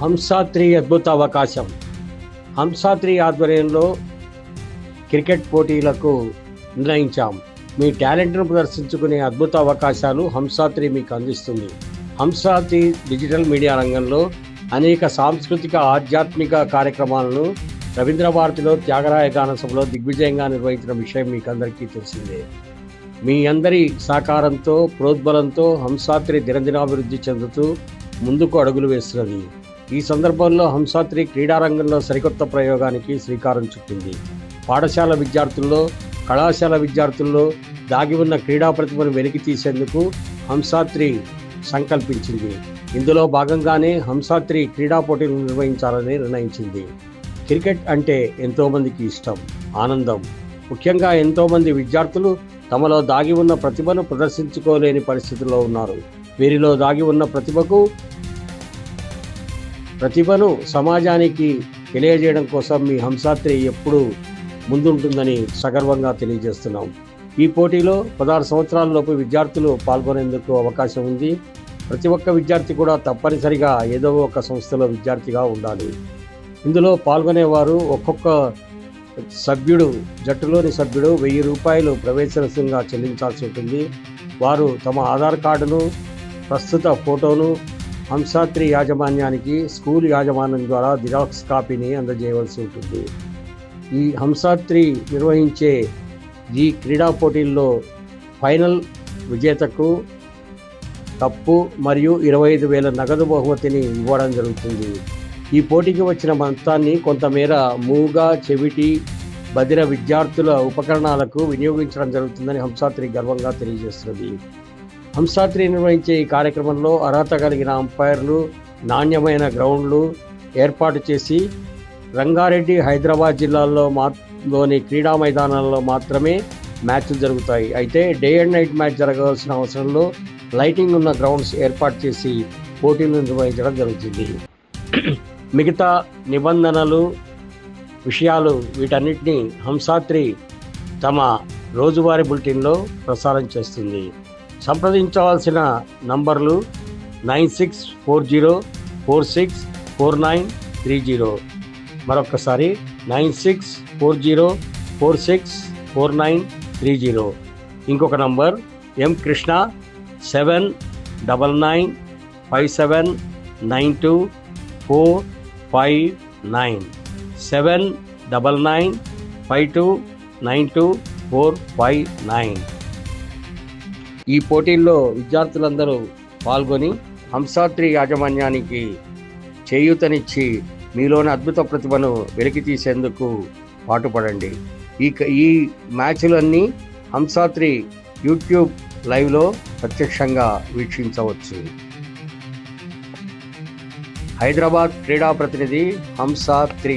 హంసాత్రి అద్భుత అవకాశం. హంసాత్రి ఆధ్వర్యంలో క్రికెట్ పోటీలకు నిర్ణయించాం. మీ టాలెంట్ను ప్రదర్శించుకునే అద్భుత అవకాశాలు హంసాత్రి మీకు అందిస్తుంది. హంసాత్రి డిజిటల్ మీడియా రంగంలో అనేక సాంస్కృతిక ఆధ్యాత్మిక కార్యక్రమాలను రవీంద్ర భారతిలో త్యాగరాయ గానసభలో దిగ్విజయంగా నిర్వహించిన విషయం మీకు అందరికీ తెలిసిందే. మీ అందరి సహకారంతో ప్రోద్బలంతో హంసాత్రి దినదినాభివృద్ధి చెందుతూ ముందుకు అడుగులు వేస్తున్నది ఈ సందర్భంలో హంసాత్రి క్రీడారంగంలో సరికొత్త ప్రయోగానికి శ్రీకారం చుట్టింది. పాఠశాల విద్యార్థుల్లో కళాశాల విద్యార్థుల్లో దాగి ఉన్న క్రీడా ప్రతిభను వెలికి తీసేందుకు హంసాత్రి సంకల్పించింది. ఇందులో భాగంగానే హంసాత్రి క్రీడా పోటీలు నిర్వహించాలని నిర్ణయించింది. క్రికెట్ అంటే ఎంతోమందికి ఇష్టం ఆనందం. ముఖ్యంగా ఎంతోమంది విద్యార్థులు తమలో దాగి ఉన్న ప్రతిభను ప్రదర్శించుకోలేని పరిస్థితుల్లో ఉన్నారు. వీరిలో దాగి ఉన్న ప్రతిభకు ప్రతిభను సమాజానికి తెలియజేయడం కోసం మీ హంసాత్రి ఎప్పుడు ముందుంటుందని సగర్వంగా తెలియజేస్తున్నాం. ఈ పోటీలో పదహారు సంవత్సరాలలోపు విద్యార్థులు పాల్గొనేందుకు అవకాశం ఉంది. ప్రతి ఒక్క విద్యార్థి కూడా తప్పనిసరిగా ఏదో ఒక సంస్థలో విద్యార్థిగా ఉండాలి. ఇందులో పాల్గొనేవారు ఒక్కొక్క సభ్యుడు జట్టులోని సభ్యుడు వెయ్యి రూపాయలు ప్రవేశ రుసుంగా చెల్లించాల్సి ఉంటుంది. వారు తమ ఆధార్ కార్డును ప్రస్తుత ఫోటోను హంసాత్రి యాజమాన్యానికి స్కూల్ యాజమాన్యం ద్వారా జిరాక్స్ కాపీని అందజేయవలసి ఉంటుంది. ఈ హంసాత్రి నిర్వహించే ఈ క్రీడా పోటీల్లో ఫైనల్ విజేతకు కప్పు మరియు ఇరవై ఐదు వేల నగదు బహుమతిని ఇవ్వడం జరుగుతుంది. ఈ పోటీకి వచ్చిన మొత్తాన్ని కొంతమేర మూగా చెవిటి బదిర విద్యార్థుల ఉపకరణాలకు వినియోగించడం జరుగుతుందని హంసాత్రి గర్వంగా తెలియజేస్తున్నది. హంసాత్రి నిర్వహించే ఈ కార్యక్రమంలో అర్హత కలిగిన అంపైర్లు నాణ్యమైన గ్రౌండ్లు ఏర్పాటు చేసి రంగారెడ్డి హైదరాబాద్ జిల్లాల్లో మాలోని క్రీడా మైదానాల్లో మాత్రమే మ్యాచ్లు జరుగుతాయి. అయితే డే అండ్ నైట్ మ్యాచ్ జరగవలసిన అవసరంలో లైటింగ్ ఉన్న గ్రౌండ్స్ ఏర్పాటు చేసి పోటీలు నిర్వహించడం జరుగుతుంది. మిగతా నిబంధనలు విషయాలు వీటన్నిటిని హంసాత్రి తమ రోజువారీ బులెటిన్లో ప్రసారం చేస్తుంది. సంప్రదించవలసిన నంబర్లు nine six four zero four six four nine three zero. మరొకసారి nine six four zero four six four nine three zero. ఇంకొక number M Krishna seven double nine five seven nine two four five nine. Seven double nine five two nine two four five nine. ఈ పోటీల్లో విద్యార్థులందరూ పాల్గొని హంసాత్రి యాజమాన్యానికి చేయూతనిచ్చి మీలోని అద్భుత ప్రతిభను వెలికి తీసేందుకు పాటుపడండి. ఈ ఈ మ్యాచ్లన్నీ హంసాత్రి యూట్యూబ్ లైవ్లో ప్రత్యక్షంగా వీక్షించవచ్చు. హైదరాబాద్ క్రీడా ప్రతినిధి హంసా త్రీ